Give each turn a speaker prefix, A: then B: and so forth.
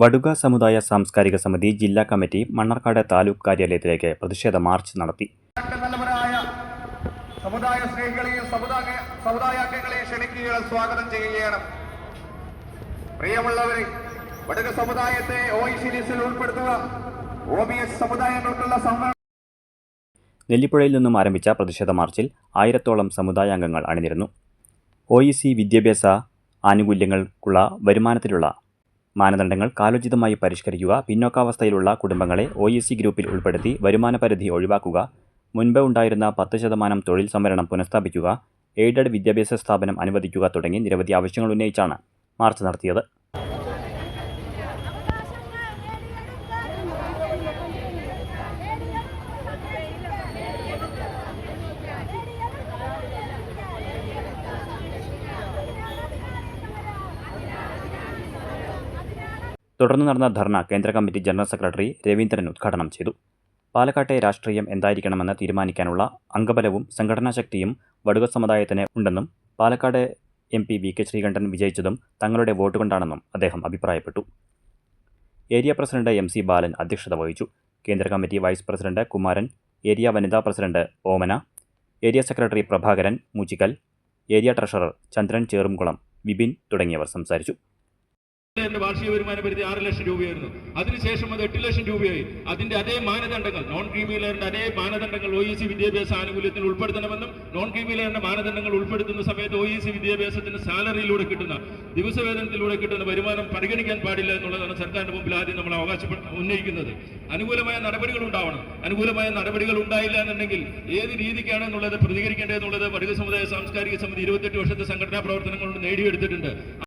A: വടുക സമുദായ സാംസ്കാരിക സമിതി ജില്ലാ കമ്മിറ്റി മണ്ണാർക്കാട് താലൂക്ക് കാര്യാലയത്തിലേക്ക് പ്രതിഷേധ മാർച്ച് നടത്തി.
B: സമുദായ സ്നേഹികളെയും സമുദായ സമുദായാംഗങ്ങളെയും ക്ഷണിക്കുകയും സ്വാഗതം ചെയ്യുകയാണ്. പ്രിയമുള്ളവരെ വടക സമുദായത്തെ ഒ സീരീസിൽ സി ഉൾപ്പെടുത്തുക. ഒ ബി എസ് സമുദായങ്ങൾക്കുള്ള സംവരണം.
A: നെല്ലിപ്പുഴയിൽ നിന്നും ആരംഭിച്ച പ്രതിഷേധ മാർച്ചിൽ ആയിരത്തോളം സമുദായാംഗങ്ങൾ അണിനിരുന്നു. ഒ ഇ സി വിദ്യാഭ്യാസ ആനുകൂല്യങ്ങൾക്കുള്ള വരുമാനത്തിലുള്ള മാനദണ്ഡങ്ങൾ കാലോചിതമായി പരിഷ്കരിക്കുക പിന്നോക്കാവസ്ഥയിലുള്ള കുടുംബങ്ങളെ ഒ ഇ സി ഗ്രൂപ്പിൽ ഉൾപ്പെടുത്തി വരുമാന പരിധി ഒഴിവാക്കുക മുൻപ് ഉണ്ടായിരുന്ന പത്ത് ശതമാനം തൊഴിൽ സംവരണം പുനഃസ്ഥാപിക്കുക എയ്ഡഡ് വിദ്യാഭ്യാസ സ്ഥാപനം അനുവദിക്കുക തുടങ്ങി നിരവധി ആവശ്യങ്ങൾ ഉന്നയിച്ചാണ് മാർച്ച് നടത്തിയത്. തുടർന്ന് നടന്ന ധർണ കേന്ദ്ര കമ്മിറ്റി ജനറൽ സെക്രട്ടറി രവീന്ദ്രൻ ഉദ്ഘാടനം ചെയ്തു. പാലക്കാട്ടെ രാഷ്ട്രീയം എന്തായിരിക്കണമെന്ന് തീരുമാനിക്കാനുള്ള അംഗബലവും സംഘടനാ ശക്തിയും വടുക സമുദായത്തിന് ഉണ്ടെന്നും Palakkad M P V K Sreekandan വിജയിച്ചതും തങ്ങളുടെ വോട്ട് കൊണ്ടാണെന്നും അദ്ദേഹം അഭിപ്രായപ്പെട്ടു. Area president M C Balan അധ്യക്ഷത വഹിച്ചു. കേന്ദ്ര committee vice president Kumaran area വനിതാ president Omana area secretary Prabhakaran Muchikkal area treasurer Chandran Cherumkulam Vipin തുടങ്ങിയവർ സംസാരിച്ചു.
C: എന്റെ വാർഷിക വരുമാന പരിധി ആറ് ലക്ഷം രൂപയായിരുന്നു. അതിനുശേഷം അത് എട്ട് ലക്ഷം രൂപയായി. അതിന്റെ അതേ മാനദണ്ഡങ്ങൾ നോൺ ക്രീമി അതേ മാനദണ്ഡങ്ങൾ ഒ ഇ സി വിദ്യാഭ്യാസ ആനുകൂല്യത്തിൽ ഉൾപ്പെടുത്തണമെന്നും നോൺ ക്രീമി മാനദണ്ഡങ്ങൾ ഉൾപ്പെടുത്തുന്ന സമയത്ത് ഒ ഇ സി വിദ്യാഭ്യാസത്തിന് സാലറിയിലൂടെ കിട്ടുന്ന ദിവസവേതനത്തിലൂടെ കിട്ടുന്ന വരുമാനം പരിഗണിക്കാൻ പാടില്ല എന്നുള്ളതാണ് സർക്കാരിന്റെ മുമ്പിൽ ആദ്യം നമ്മൾ അവകാശപ്പെട്ട ഉന്നയിക്കുന്നത്. അനുകൂലമായ നടപടികൾ ഉണ്ടാവണം. അനുകൂലമായ നടപടികൾ ഉണ്ടായില്ല എന്നുണ്ടെങ്കിൽ ഏത് രീതിക്കാണ് എന്നുള്ളത് പ്രതികരിക്കേണ്ടതെന്നുള്ളത് വർഗ സമുദായ സാംസ്കാരിക സമിതി ഇരുപത്തെട്ട് വർഷത്തെ സംഘടനാ പ്രവർത്തനങ്ങൾ കൊണ്ട് നേടിയെടുത്തിട്ടുണ്ട്.